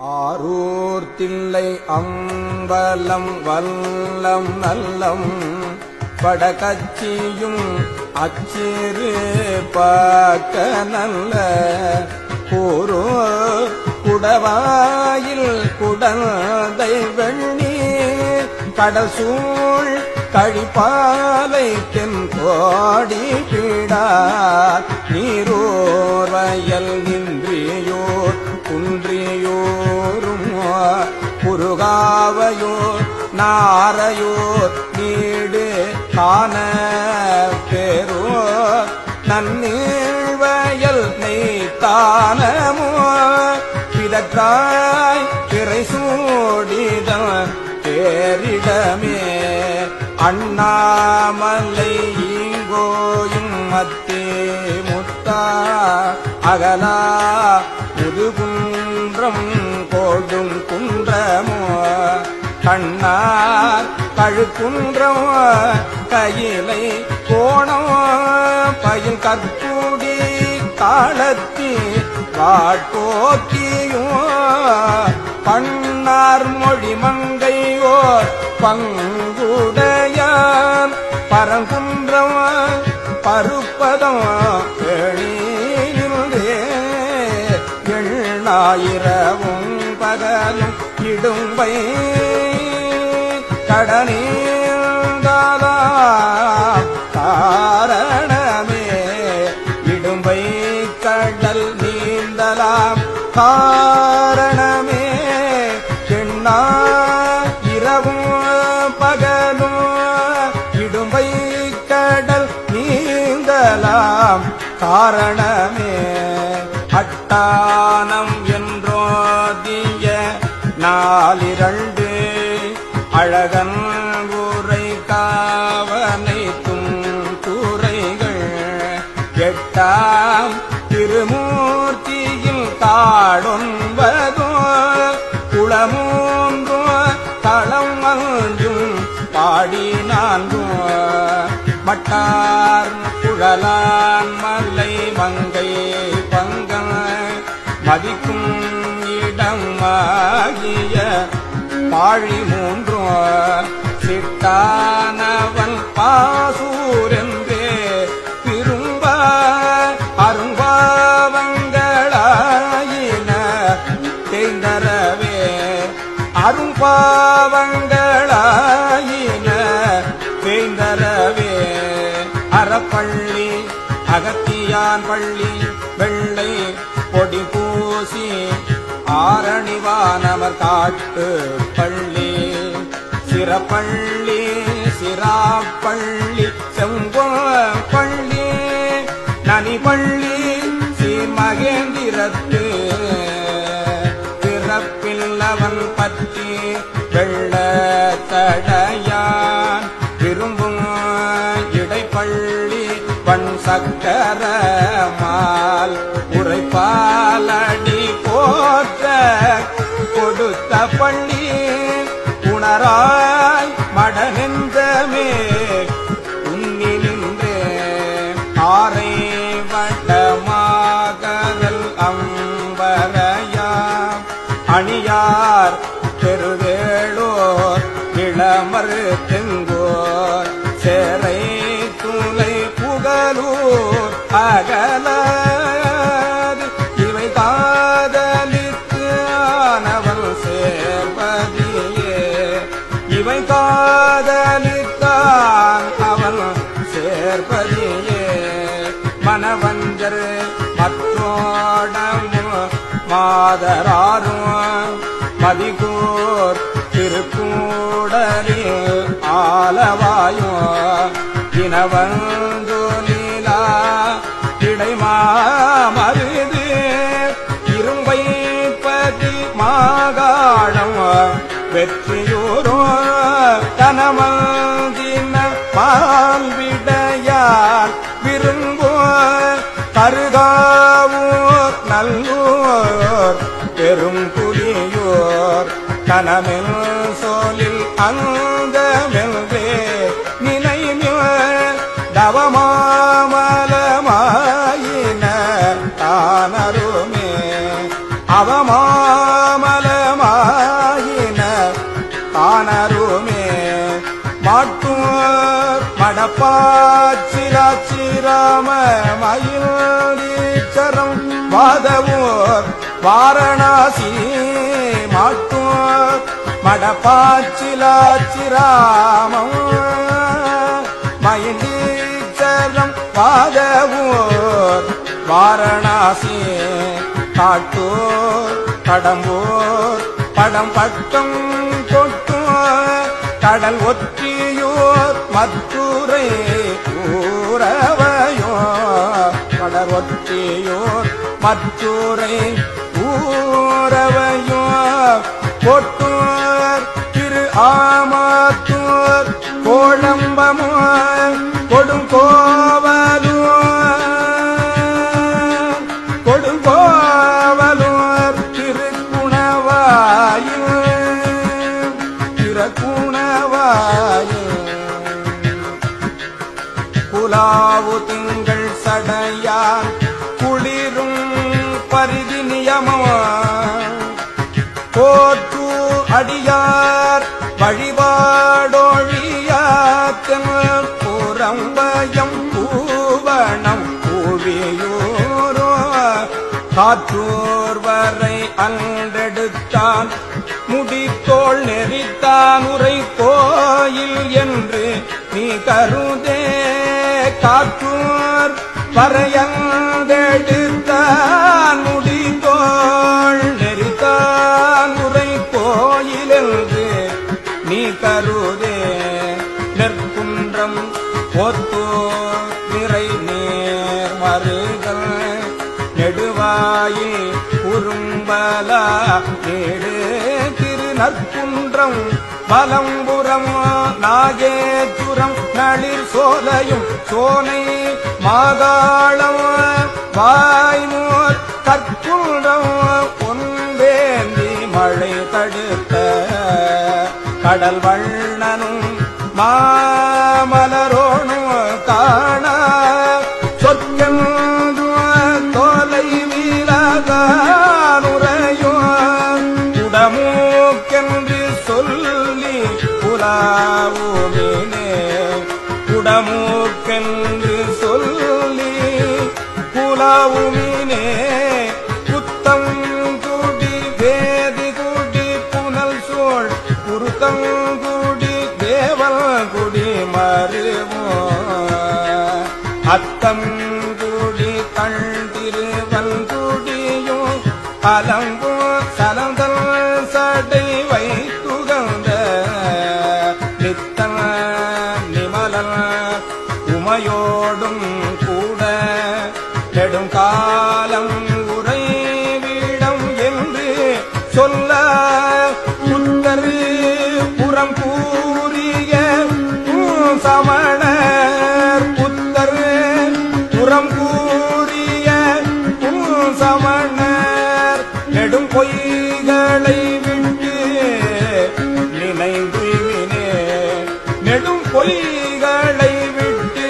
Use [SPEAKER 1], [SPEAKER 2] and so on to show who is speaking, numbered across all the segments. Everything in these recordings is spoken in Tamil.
[SPEAKER 1] ஆரூர் தில்லை அம்பலம் வல்லம் நல்லம் படகச்சியும் அச்சிறு பார்க்க நல்ல கூறோ குடவாயில் குடந்தை வெண்ணீர் கடசூழ் கழிப்பாலை தென் கோடி பீடார் நீரோர் வயல் நின்றியோர் குன்றியோரும் குறுகாவையோர் நாரையோர் நீடு காண பேரோர் நன்னீழ்வயல் நெய்த்தானமோ பிதற்றாய் திரை சூடிதம் பேரிடமே அண்ணாமலை ஈங்கோயும் மத்தே முத்தா அகலா முதுகுன்றம் கோடும் குன்றமோ? கண்ணார் கழுக்குன்றம் கையிலை கோணம் பயில் கற்பூடி காலத்தி காட்போக்கியும் பண்ணார் மொழி மங்கையோர் பங்குடையான் பரங்குன்றம் பருப்பதம் ஆயிரவும் பகலும் இடும்பை கடனீந்தாதா காரணமே இடும்பை கடல் நீந்தலாம். காரணமே எண்ணா இரவும் பகலும் இடும்பை கடல் நீந்தலாம். காரணமே அட்டானம் என்றோதிய நாலிரண்டு அழகன் ஊரை காவனைத்தும் கூரைகள் எட்டாம் திருமூர்த்தியில் காடொன்பதோ குளமூன்றோ தளம் அஞ்சும் பாடி நான்கோ மட்டார் குழலான் பாழி மூன்றும் சிட்டானவன் பாசூரென்றே திரும்ப அரும்பாவங்களாயின தேந்தரவே அரும்பாவங்களாயின தேந்தரவே அறப்பள்ளி அகத்தியான் பள்ளி வெள்ளை பொடி பூசி ஆரணிவானவர் காட்டு பள்ளி. சிறப்பள்ளி சிராப்பள்ளி செம்பொ பள்ளி. நனிபள்ளி சீர்மகேந்திரத்து. பிறப்பில்லவன் பற்றி வெள்ள தடையான். விரும்பும் இடைப்பள்ளி பண் சக்கரமா அகலூர் அகலாது. இவை காதலித்து ஆனவள் சேர்வதியே. இவை காதலித்தான் அவள் சேர்ப்பதியே மனவஞ்சர் மற்றோடமும் மாதராரும் மதிகோர் திருக்கூடலில் ஆலவாயும். இனவந்து வெற்றியூரோ கனமந்தின பால்விடையால் விரும்போ கருகாவூர் நல்லூர் பெரும் புலியோர் கனமில் சோலில் அங்கமெல்வே நினைமில் தவமாமலமாயின வாதவோர் வாரணாசி மாட்டோர் மடப்பாச்சிலாச்சிராமம் மயிலீச்சரம் வாதவோர் வாரணாசி காட்டோர் கடம்போர் படம் பட்டம் கொட்டோர் கடல் ஒற்றியோர் மத்துரை ஊரவையோ ஒற்றியோர் மற்றூரை ஊரவையோர் கொட்டோர் திரு ஆமாத்தூர் கோழம்பமோ கொடுங்கோவ குளிரும் பரிதி நியமோ போற்று அடியார் வழிபாடொழியாத்தம் புறம்பயம் பூவனம் பூவியூரோ. காற்றோர் வரை அன்றெடுத்தான் முடித்தோள் நெறித்தான் உரை கோயில் என்று நீ கருதே. காற்றோர் பறையந்தெடுத்தான் முடித்தோள் நெறித்தான் உரை கோயில் நீ கருதே. நெற்குன்றம் ஒத்தோ நிறை நேர் மறுகள் நெடுவாயில் குறும்பலா நேடு திரு நற்குன்றம் பலம்புறம் நாகேச்சுரம் நளிர் சோலையும் சோனை மாகாளம் வாய்மோர் கற்குடம் பொன்வேந்தி மழை தடுத்த கடல் வண்ணனும் மாமலரோனும் காண சொற்கென்று தோலை வீரகானுரையோ உடமூக்கென்று சொல்லி புலாவுமினே பூமினே புத்தம் கூடி வேதி கூடி புனல் சோழ் குருத்தங்குடி தேவல் குடி மருவோ அத்தங்குடி கண் திருவல்குடியோ அலங்கோ சலந்தல் சடை வைத்துகந்த நித்தன நிமலன் உமையோடும் சமணர் நெடும் பொய்களை விட்டு நினைந்துவினே நெடும் பொய்களை விட்டு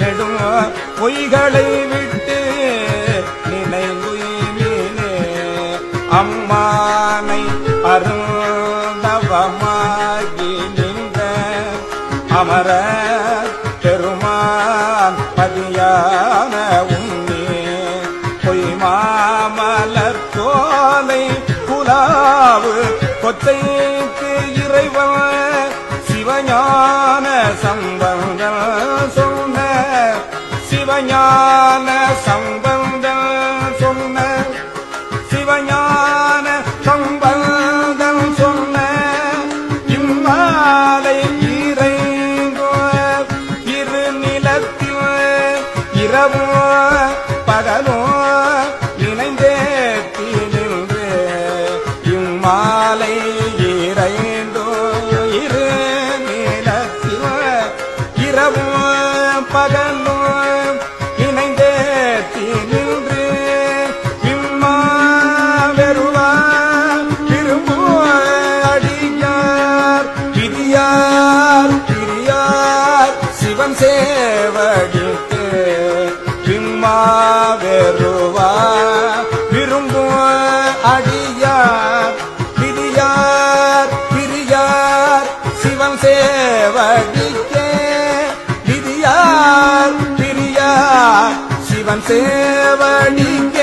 [SPEAKER 1] நெடும் பொய்களை விட்டு நினைந்துயினே அம்மானை அருந்தவமாகி நின்ற அமர சொன்ன சிவஞான சங்க சிவன் சேவடிக்கே